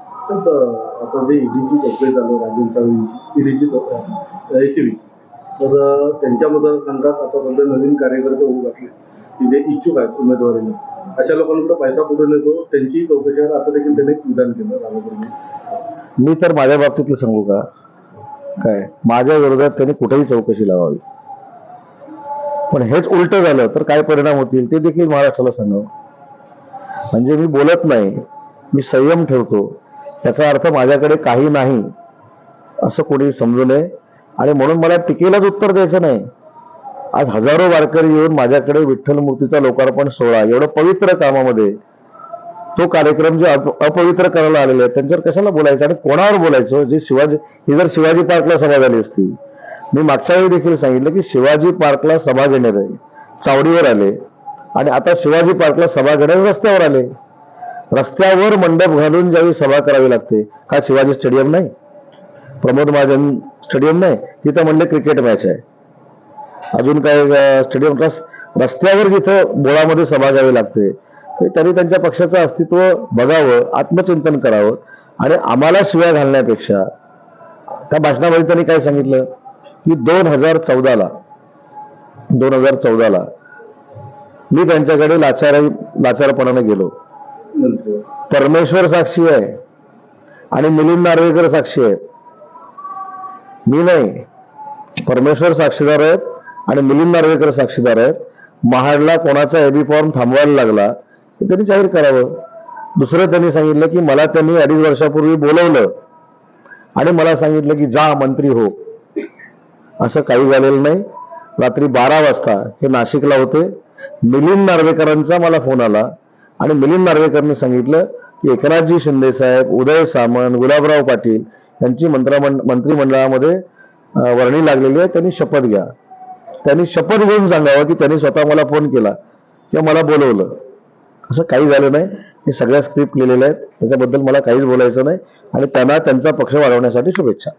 तर आता जे ईडीची चौकशी चालू ईडीची एसीबी तर अं, आता सध्या नवीन कार्यकर्ते होऊ घातले तिथे इच्छुक आहेत उमेदवारीला अशा लोकांकडे पैसा कुठे नेतो त्यांची चौकशी आता देखील त्यांनी विधान केलं रामापूर्वी मी तर माझ्या बाबतीतलं सांगू का? काय? माझ्या विरोधात त्यांनी कुठेही चौकशी लावावी. पण हेच उलट झालं तर काय परिणाम होतील ते देखील महाराष्ट्राला सांगावं. म्हणजे मी बोलत नाही. मी संयम ठेवतो. याचा अर्थ माझ्याकडे काही नाही असं कोणी समजू नये. आणि म्हणून मला टीकेलाच उत्तर द्यायचं नाही. आज हजारो वारकरी येऊन माझ्याकडे विठ्ठल मूर्तीचा लोकार्पण सोहळा एवढं पवित्र कामामध्ये तो कार्यक्रम जे अप- अपवित्र करायला आलेले आहेत त्यांच्यावर कशाला बोलायचं? आणि कोणावर बोलायचं? जे शिवाजी ही जर शिवाजी पार्कला सभा झाली असती मी मागच्या वेळी देखील सांगितलं की शिवाजी पार्कला सभा घेणारे चावडीवर आले. आणि आता शिवाजी पार्कला सभा घेणारे रस्त्यावर आले. रस्त्यावर मंडप घालून ज्यावेळी सभा करावी लागते का शिवाजी स्टेडियम नाही. प्रमोद महाजन स्टेडियम नाही तिथं म्हणले क्रिकेट मॅच आहे. अजून काय स्टेडियम रस रस्त्यावर जिथं बोळामध्ये सभा घ्यावी लागते तर त्यांनी त्यांच्या पक्षाचं अस्तित्व बघावं आत्मचिंतन करावं आणि आम्हाला शिव्या घालण्यापेक्षा त्या भाषणामध्ये त्यांनी काय सांगितलं? की दोन हजार चौदाला दोन हजार चौदाला मी त्यांच्याकडे लाचार लाचारपणाने गेलो. परमेश्वर साक्षी आहे. आणि मिलिंद नार्वेकर साक्षी आहेत. मी नाही. परमेश्वर साक्षीदार आहेत आणि मिलिंद नार्वेकर साक्षीदार आहेत. महाडला कोणाचा एबी फॉर्म थांबवायला लागला ते त्यांनी जाहीर करावं. दुसरं त्यांनी सांगितलं की मला त्यांनी अडीच वर्षापूर्वी बोलवलं. आणि मला सांगितलं की जा मंत्री हो. असं काही झालेलं नाही. रात्री बारा वाजता हे नाशिकला होते. मिलिंद नार्वेकरांचा मला फोन आला. आणि मिलिंद नार्वेकरने सांगितलं की एकनाथजी शिंदे साहेब उदय सामंत गुलाबराव पाटील यांची मंत्रमंड मंत्रिमंडळामध्ये वर्णी लागलेली आहे. त्यांनी शपथ घ्या. त्यांनी शपथ घेऊन सांगावं की त्यांनी स्वतः मला फोन केला. किंवा मला बोलवलं. असं काही झालं नाही. हे सगळ्या स्क्रिप्ट लिहिलेल्या आहेत. त्याच्याबद्दल मला काहीच बोलायचं नाही. आणि त्यांना त्यांचा पक्ष वाढवण्यासाठी शुभेच्छा.